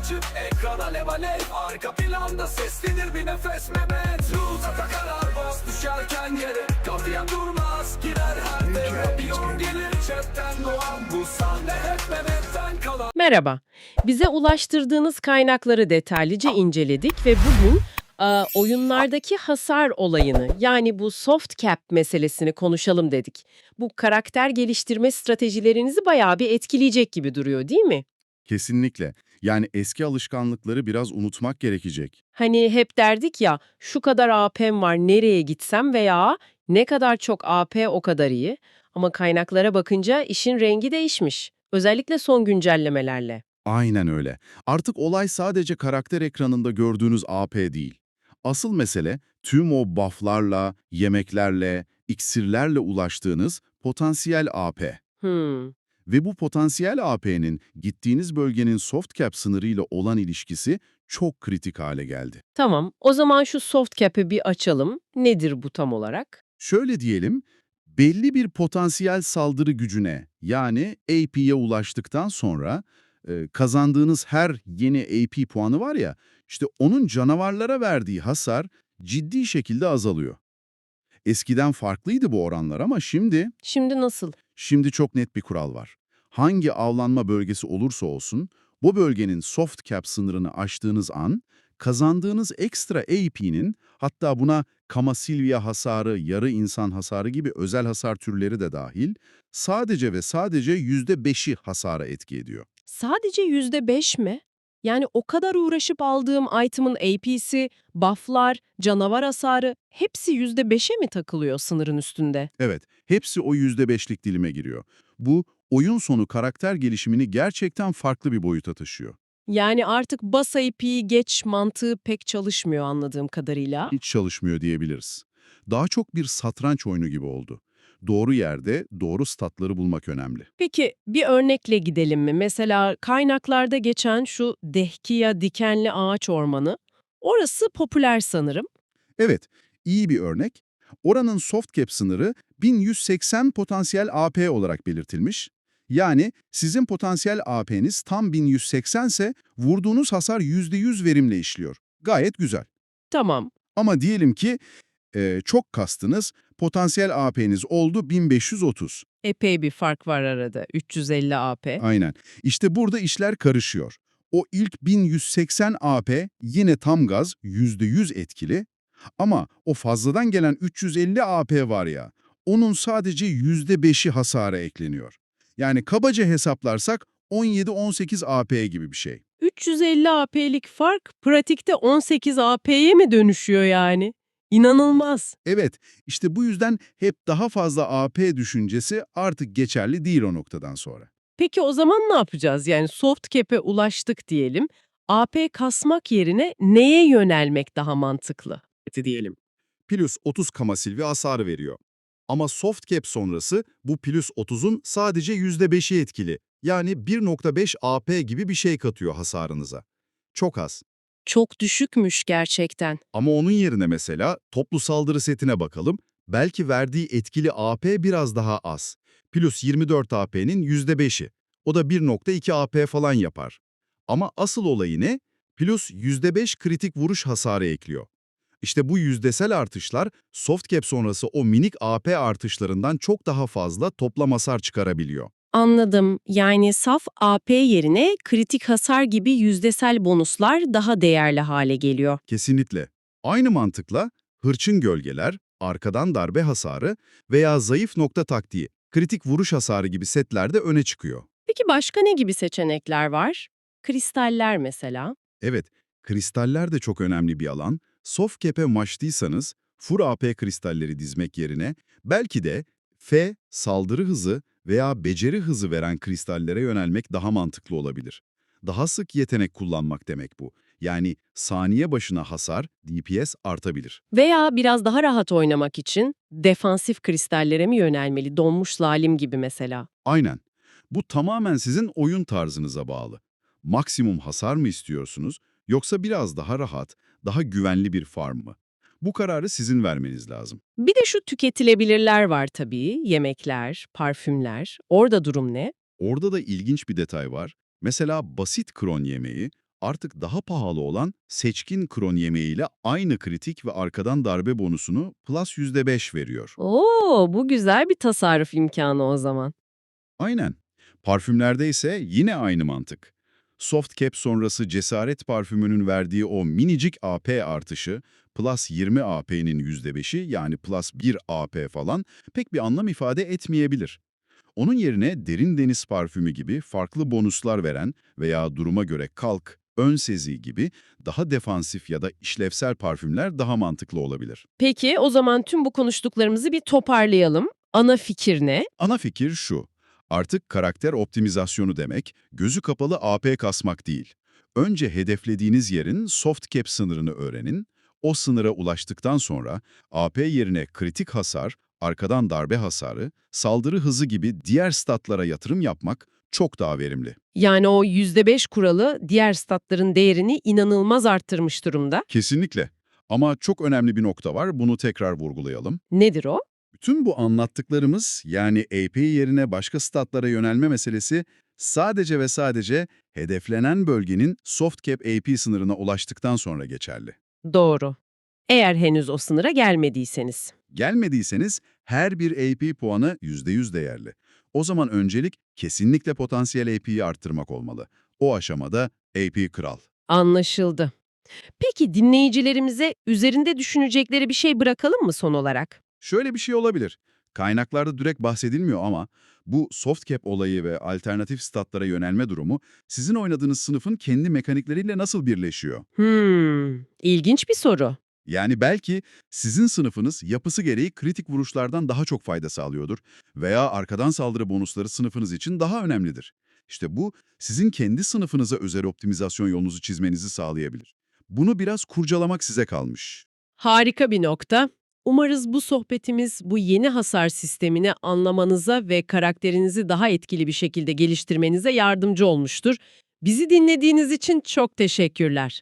açık ekran alev alev Arka planda seslenir bir nefes Mehmet Ruta takarar bas düşerken yere Kapıya durmaz girer her devre Bir yorum gelir chatten doğan Bu sahne hep Mehmet'ten kalan Merhaba. Bize ulaştırdığınız kaynakları detaylıca inceledik ve bugün e, oyunlardaki hasar olayını yani bu soft cap meselesini konuşalım dedik. Bu karakter geliştirme stratejilerinizi bayağı bir etkileyecek gibi duruyor değil mi? Kesinlikle. Yani eski alışkanlıkları biraz unutmak gerekecek. Hani hep derdik ya şu kadar AP'm var nereye gitsem veya ne kadar çok AP o kadar iyi. Ama kaynaklara bakınca işin rengi değişmiş. Özellikle son güncellemelerle. Aynen öyle. Artık olay sadece karakter ekranında gördüğünüz AP değil. Asıl mesele tüm o bufflarla, yemeklerle, iksirlerle ulaştığınız potansiyel AP. Hmm. Ve bu potansiyel AP'nin gittiğiniz bölgenin soft cap sınırıyla olan ilişkisi çok kritik hale geldi. Tamam, o zaman şu soft cap'i bir açalım. Nedir bu tam olarak? Şöyle diyelim, belli bir potansiyel saldırı gücüne yani AP'ye ulaştıktan sonra e, kazandığınız her yeni AP puanı var ya, işte onun canavarlara verdiği hasar ciddi şekilde azalıyor. Eskiden farklıydı bu oranlar ama şimdi, Şimdi nasıl? şimdi çok net bir kural var. Hangi avlanma bölgesi olursa olsun, bu bölgenin soft cap sınırını aştığınız an, kazandığınız ekstra AP'nin, hatta buna Kamasilvia hasarı, yarı insan hasarı gibi özel hasar türleri de dahil, sadece ve sadece %5'i hasara etki ediyor. Sadece yüzde beş mi? Yani o kadar uğraşıp aldığım item'ın AP'si, bufflar, canavar hasarı hepsi yüzde beşe mi takılıyor sınırın üstünde? Evet, hepsi o %5'lik dilime giriyor. Bu, oyun sonu karakter gelişimini gerçekten farklı bir boyuta taşıyor. Yani artık bas AP'yi geç mantığı pek çalışmıyor anladığım kadarıyla. Hiç çalışmıyor diyebiliriz. Daha çok bir satranç oyunu gibi oldu. Doğru yerde doğru statları bulmak önemli. Peki bir örnekle gidelim mi? Mesela kaynaklarda geçen şu Dehkiya dikenli ağaç ormanı. Orası popüler sanırım. Evet, iyi bir örnek. Oranın soft cap sınırı 1180 potansiyel AP olarak belirtilmiş. Yani sizin potansiyel AP'niz tam 1180 ise vurduğunuz hasar %100 verimle işliyor. Gayet güzel. Tamam. Ama diyelim ki e, çok kastınız, potansiyel AP'niz oldu 1530. Epey bir fark var arada. 350 AP. Aynen. İşte burada işler karışıyor. O ilk 1180 AP yine tam gaz %100 etkili ama o fazladan gelen 350 AP var ya, onun sadece %5'i hasara ekleniyor. Yani kabaca hesaplarsak 17-18 AP gibi bir şey. 350 AP'lik fark pratikte 18 AP'ye mi dönüşüyor yani? İnanılmaz. Evet, işte bu yüzden hep daha fazla AP düşüncesi artık geçerli değil o noktadan sonra. Peki o zaman ne yapacağız? Yani soft cap'e ulaştık diyelim. AP kasmak yerine neye yönelmek daha mantıklı? diyelim. Plus 30 kamasilvi hasar veriyor. Ama soft cap sonrası bu plus 30'un sadece %5'i etkili. Yani 1.5 AP gibi bir şey katıyor hasarınıza. Çok az. Çok düşükmüş gerçekten. Ama onun yerine mesela toplu saldırı setine bakalım. Belki verdiği etkili AP biraz daha az. Plus 24 AP'nin %5'i. O da 1.2 AP falan yapar. Ama asıl olayı ne? Plus %5 kritik vuruş hasarı ekliyor. İşte bu yüzdesel artışlar soft cap sonrası o minik AP artışlarından çok daha fazla toplam hasar çıkarabiliyor. Anladım. Yani saf AP yerine kritik hasar gibi yüzdesel bonuslar daha değerli hale geliyor. Kesinlikle. Aynı mantıkla hırçın gölgeler, arkadan darbe hasarı veya zayıf nokta taktiği, kritik vuruş hasarı gibi setlerde öne çıkıyor. Peki başka ne gibi seçenekler var? Kristaller mesela. Evet, kristaller de çok önemli bir alan. Soft cap'e maçtıysanız, Fur AP kristalleri dizmek yerine belki de F, saldırı hızı veya beceri hızı veren kristallere yönelmek daha mantıklı olabilir. Daha sık yetenek kullanmak demek bu. Yani saniye başına hasar, DPS artabilir. Veya biraz daha rahat oynamak için defansif kristallere mi yönelmeli? Donmuş lalim gibi mesela. Aynen. Bu tamamen sizin oyun tarzınıza bağlı. Maksimum hasar mı istiyorsunuz yoksa biraz daha rahat, daha güvenli bir farm mı? Bu kararı sizin vermeniz lazım. Bir de şu tüketilebilirler var tabii. Yemekler, parfümler. Orada durum ne? Orada da ilginç bir detay var. Mesela basit kron yemeği artık daha pahalı olan seçkin kron yemeğiyle aynı kritik ve arkadan darbe bonusunu plus %5 veriyor. Oo, bu güzel bir tasarruf imkanı o zaman. Aynen. Parfümlerde ise yine aynı mantık. Soft cap sonrası cesaret parfümünün verdiği o minicik AP artışı, plus 20 AP'nin %5'i yani plus 1 AP falan pek bir anlam ifade etmeyebilir. Onun yerine derin deniz parfümü gibi farklı bonuslar veren veya duruma göre kalk, ön sezi gibi daha defansif ya da işlevsel parfümler daha mantıklı olabilir. Peki o zaman tüm bu konuştuklarımızı bir toparlayalım. Ana fikir ne? Ana fikir şu. Artık karakter optimizasyonu demek, gözü kapalı AP kasmak değil. Önce hedeflediğiniz yerin soft cap sınırını öğrenin. O sınıra ulaştıktan sonra AP yerine kritik hasar, arkadan darbe hasarı, saldırı hızı gibi diğer statlara yatırım yapmak çok daha verimli. Yani o %5 kuralı diğer statların değerini inanılmaz arttırmış durumda. Kesinlikle. Ama çok önemli bir nokta var, bunu tekrar vurgulayalım. Nedir o? Bütün bu anlattıklarımız yani AP yerine başka statlara yönelme meselesi sadece ve sadece hedeflenen bölgenin soft cap AP sınırına ulaştıktan sonra geçerli. Doğru. Eğer henüz o sınıra gelmediyseniz. Gelmediyseniz her bir AP puanı %100 değerli. O zaman öncelik kesinlikle potansiyel AP'yi arttırmak olmalı. O aşamada AP kral. Anlaşıldı. Peki dinleyicilerimize üzerinde düşünecekleri bir şey bırakalım mı son olarak? Şöyle bir şey olabilir. Kaynaklarda direkt bahsedilmiyor ama bu soft cap olayı ve alternatif statlara yönelme durumu sizin oynadığınız sınıfın kendi mekanikleriyle nasıl birleşiyor? Hmm, ilginç bir soru. Yani belki sizin sınıfınız yapısı gereği kritik vuruşlardan daha çok fayda sağlıyordur veya arkadan saldırı bonusları sınıfınız için daha önemlidir. İşte bu sizin kendi sınıfınıza özel optimizasyon yolunuzu çizmenizi sağlayabilir. Bunu biraz kurcalamak size kalmış. Harika bir nokta. Umarız bu sohbetimiz bu yeni hasar sistemini anlamanıza ve karakterinizi daha etkili bir şekilde geliştirmenize yardımcı olmuştur. Bizi dinlediğiniz için çok teşekkürler.